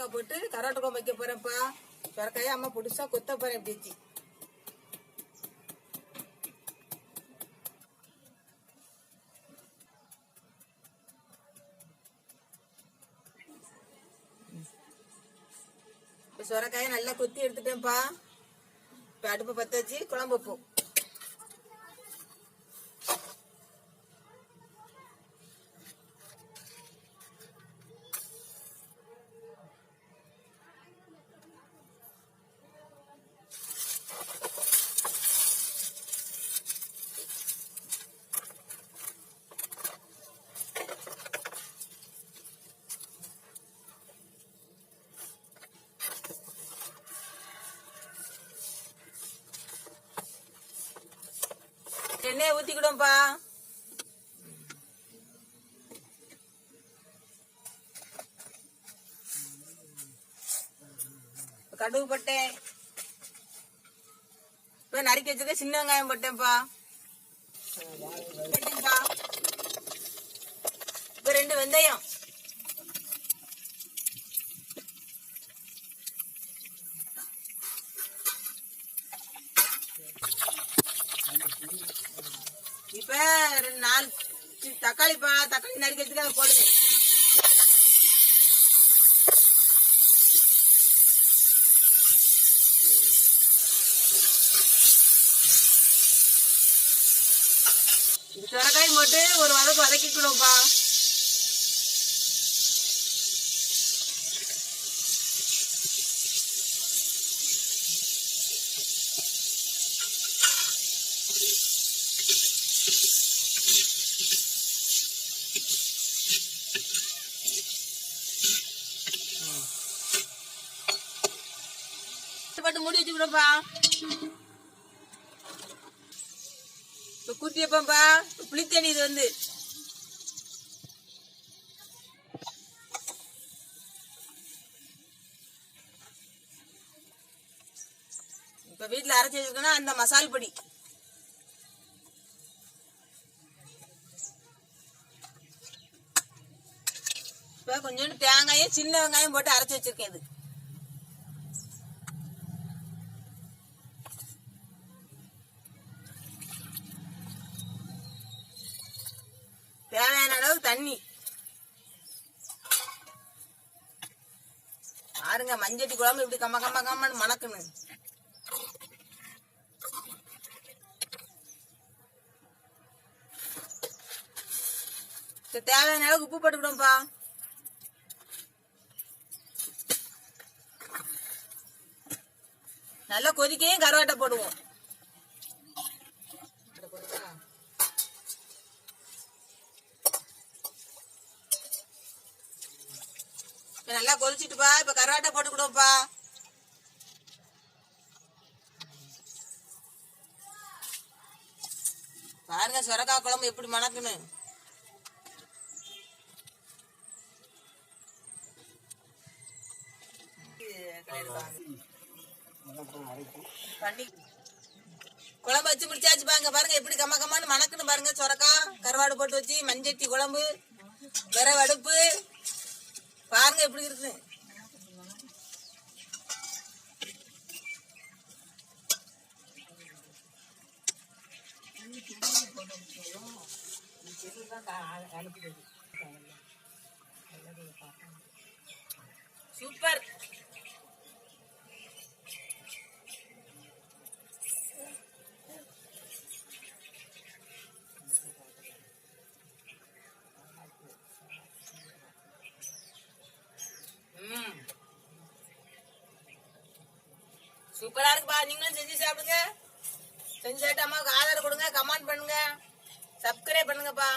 சொரக்காய் போட்டு கரோட்டை குழம்பு வைக்க போறேன்ப்பா. சுரக்காய அம்மா புதுசா கொத்த போறேன் இப்படி சுரக்காய நல்லா கொத்தி எடுத்துட்டேன்ப்பா. இப்ப அடுப்பு பத்த வச்சு குழம்பு வைப்போம். எண்ணெயை ஊத்திக்கிடும்பா கடுகு போட்டேன் இப்ப நறுக்கி வச்சுக்க சின்ன வெங்காயம் போட்டேன்ப்பா. இப்ப ரெண்டு வெந்தயம். இப்ப ரெண்டு நாலு தக்காளி தக்காளிப்பா தக்காளி நறுக்கி அதை போடுது. இது சொரக்காய் போட்டு ஒரு வதக்கு வதக்கிக்கணும்ப்பா போட்டு முடி வச்சுக்கிறோம்ப்பா இப்போ குட்டி வைப்பேன்ப்பா புளித்தண்ணி இது வந்து. இப்ப வீட்டுல அரைச்சி வச்சுருக்கோன்னா அந்த மசால் பொடி. இப்போ கொஞ்சோண்டு தேங்காயும் சின்ன வெங்காயம் போட்டு அரைச்சி வச்சுருக்கேன் இது தேவையான அளவு தண்ணி. பாருங்க மஞ்சட்டி குழம்பு இப்படி கம்ம கம்ம கம்மன்னு மணக்குன்னு. தேவையான அளவுக்கு உப்பு போட்டுக்கிடும்ப்பா நல்லா கொதிக்கையும் கருவாட்டை போடுவோம். நல்லா கொதிச்சிட்டுப்பா இப்ப கருவாட்டை போட்டு கொடுப்பா பாருங்க சுரக்காய் குழம்பு எப்படி மணக்குன்னு. குழம்பு வச்சு முடிச்சாச்சு பாருங்க பாருங்க எப்படி கம்ம கம்மான்னு மணக்குன்னு பாருங்க சொரக்கா கருவாடு போட்டு வச்சு மஞ்சட்டி குழம்பு வெற வடுப்பு பாருங்க எப்படி இருக்கு. சூப்பர். சூப்பரா இருக்குப்பா. நீங்களும் செஞ்சு சாப்பிடுங்க. செஞ்சு சாப்பிட்டு அம்மாவுக்கு ஆதரவு கொடுங்க. கமெண்ட் பண்ணுங்க. சப்ஸ்கிரைப் பண்ணுங்கப்பா.